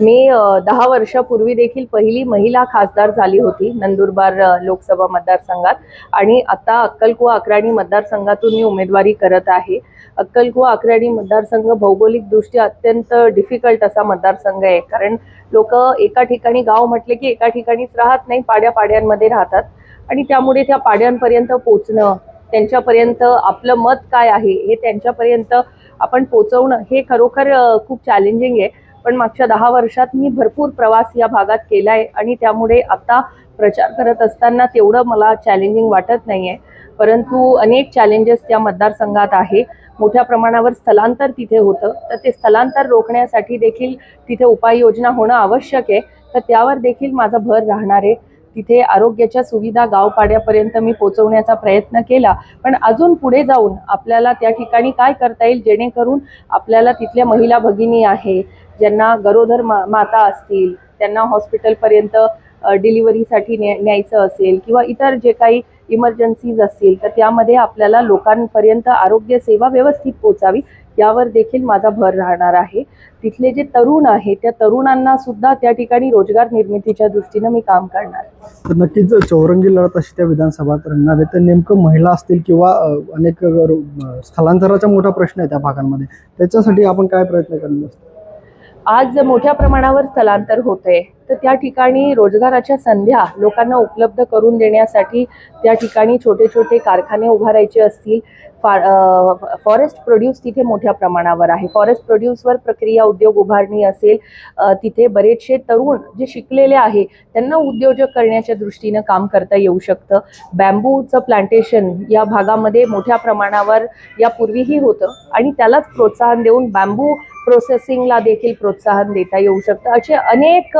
मी दहा वर्षापूर्वी देखील पहिली महिला खासदार झाली होती नंदुरबार लोकसभा मतदारसंघात. आणि आता अक्कलकुवा अक्राणी मतदारसंघातून मी उमेदवारी करत आहे. अक्कलकुवा अक्राणी मतदारसंघ भौगोलिकदृष्ट्या अत्यंत डिफिकल्ट असा मतदारसंघ आहे. कारण लोक एका ठिकाणी गाव म्हटले की एका ठिकाणीच राहत नाही पाड्या पाड्यांमध्ये राहतात. आणि त्यामुळे त्या पाड्यांपर्यंत पोचणं त्यांच्यापर्यंत आपलं मत काय आहे हे त्यांच्यापर्यंत आपण पोचवणं हे खरोखर खूप चॅलेंजिंग आहे. पण मागच्या दहा वर्षात मी भरपूर प्रवास या भागात केला आहे आणि त्यामुळे आता प्रचार करत असताना तेवढं मला चॅलेंजिंग वाटत नाही आहे परंतु अनेक चॅलेंजेस त्या मतदारसंघात आहे. मोठ्या प्रमाणावर स्थलांतर तिथे होतं. तर ते स्थलांतर रोखण्यासाठी देखील तिथे उपाययोजना होणं आवश्यक आहे. तर त्यावर देखील माझा भर राहणार आहे. तिथे आरोग्याच्या सुविधा गावपाड्यापर्यंत मी पोहोचवण्याचा प्रयत्न केला. पण अजून पुढे जाऊन आपल्याला त्या ठिकाणी काय करता येईल जेणेकरून आपल्याला तिथल्या महिला भगिनी आहे ज्यांना गरोदर मा माता असतील त्यांना हॉस्पिटलपर्यंत डिलिव्हरीसाठी न्या न्यायचं असेल किंवा इतर जे काही इमर्जन्सीज असतील तर त्यामध्ये आपल्याला लोकांपर्यंत आरोग्य सेवा व्यवस्थित पोचावी यावर देखील माझा भर राहणार आहे. तिथले जे तरुण आहे त्या तरुणांना सुद्धा त्या ठिकाणी रोजगार निर्मितीच्या दृष्टीनं मी काम करणार. तर नक्कीच चौरंगी लढत अशी त्या विधानसभात रंगणार आहे. तर नेमकं महिला असतील किंवा अनेक स्थलांतराचा मोठा प्रश्न आहे त्या भागांमध्ये. त्याच्यासाठी आपण काय प्रयत्न करणार? असतो आज मोठ्या प्रमाणावर स्थलांतर होते तर त्या ठिकाणी रोजगाराच्या संध्या लोकांना उपलब्ध करून देण्यासाठी त्या ठिकाणी छोटे छोटे कारखाने उभारायचे असतील. फा फॉरेस्ट प्रोड्यूस तिथे मोठ्या प्रमाणावर आहे. फॉरेस्ट प्रोड्यूसवर प्रक्रिया उद्योग उभारणी असेल तिथे बरेचसे तरुण जे शिकलेले आहे त्यांना उद्योजक करण्याच्या दृष्टीनं काम करता येऊ शकतं. बॅम्बूचं प्लांटेशन या भागामध्ये मोठ्या प्रमाणावर यापूर्वीही होतं आणि त्यालाच प्रोत्साहन देऊन बॅम्बू प्रोसेसिंगला देखील प्रोत्साहन देता येऊ शकतं. असे अनेक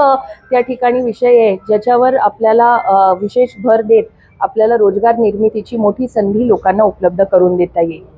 त्या ठिकाणी विषय आहेत ज्याच्यावर आपल्याला विशेष भर देत आपल्याला रोजगार निर्मितीची मोठी संधी लोकांना उपलब्ध करून देता येईल.